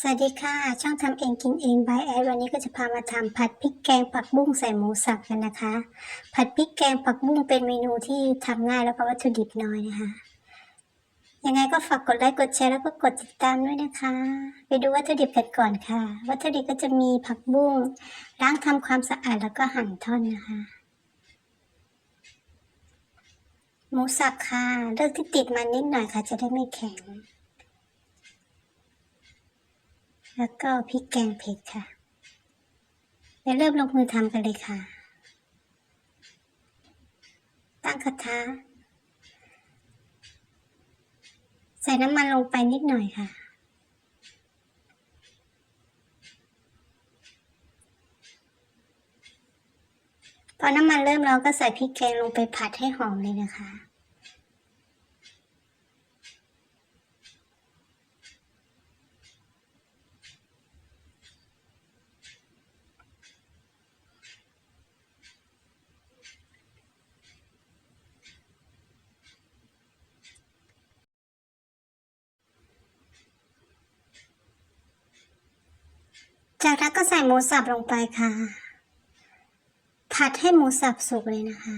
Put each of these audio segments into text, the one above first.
สวัสดีค่ะ ช่องทำเองกินเองบายแอดวันนี้ก็จะพามาทำผัดพริกแกงผักบุ้งใส่หมูสับกันนะคะ ผัดพริกแกงผักบุ้งเป็นเมนูที่ทำง่ายแล้วก็วัตถุดิบน้อยนะคะ ยังไงก็ฝากกดไลค์กดแชร์แล้วก็กดติดตามด้วยนะคะ ไปดูวัตถุดิบกันก่อนค่ะ วัตถุดิบก็จะมีผักบุ้งล้างทำความสะอาดแล้วก็หั่นท่อนนะคะ หมูสับค่ะเลือกที่ติดมันนิดหน่อยค่ะ จะได้ไม่แข็ง แล้วก็พริกแกงเผ็ดค่ะเดี๋ยวเริ่มลงมือทำกันเลยค่ะ ตั้งกระทะ ใส่น้ำมันลงไปนิดหน่อยค่ะ พอน้ำมันเริ่มร้อนก็ใส่พริกแกงลงไปผัดให้หอมเลยนะคะ จากนั้นก็ใส่หมูสับลงไปค่ะ ผัดให้หมูสับสุกเลยนะคะ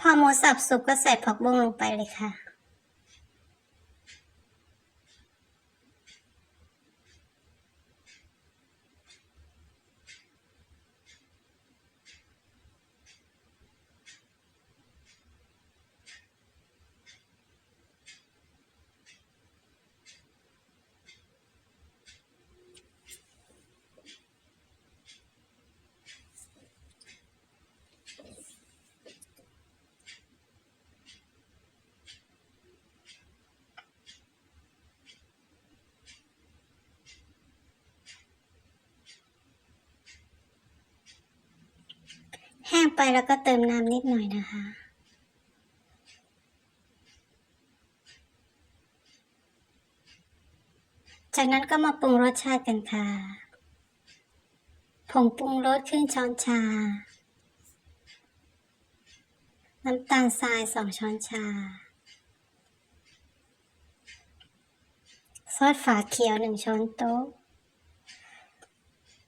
พอหมูสับสุกก็ใส่ผักบุ้งลงไปเลยค่ะ ไปแล้วก็เติมน้ำนิดหน่อยนะคะ จากนั้นก็มาปรุงรสชาติกันค่ะ ผงปรุงรสครึ่งช้อนชา น้ำตาลทรายสองช้อนชา ซอสฝาเขียวหนึ่งช้อนโต๊ะ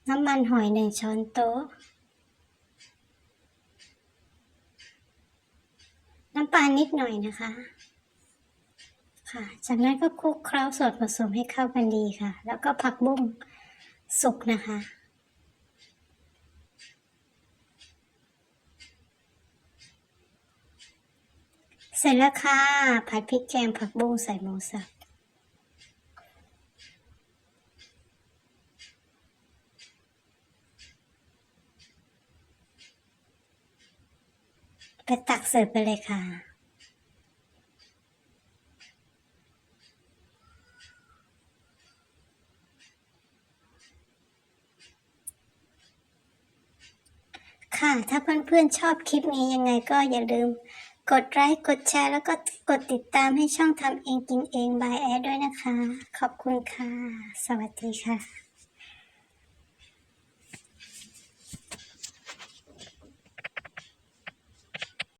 น้ำมันหอยหนึ่งช้อนโต๊ะาลนิดหน่อยนะคะ ค่ะ จากนั้นก็คลุกเคล้าส่วนผสมให้เข้ากันดีค่ะ แล้วก็ผักบุ้งสุกนะคะเสร็จแล้วค่ะ ผัดพริกแกงผักบุ้งใส่หมูสับไปตักเสิร์ฟไปเลยค่ะ ค่ะ ถ้าเพื่อนๆชอบคลิปนี้ยังไงก็อย่าลืม กดไลค์กดแชร์แล้วก็กดติดตามให้ช่องทำเองกินเองบายแอดด้วยนะคะ ขอบคุณค่ะ สวัสดีค่ะ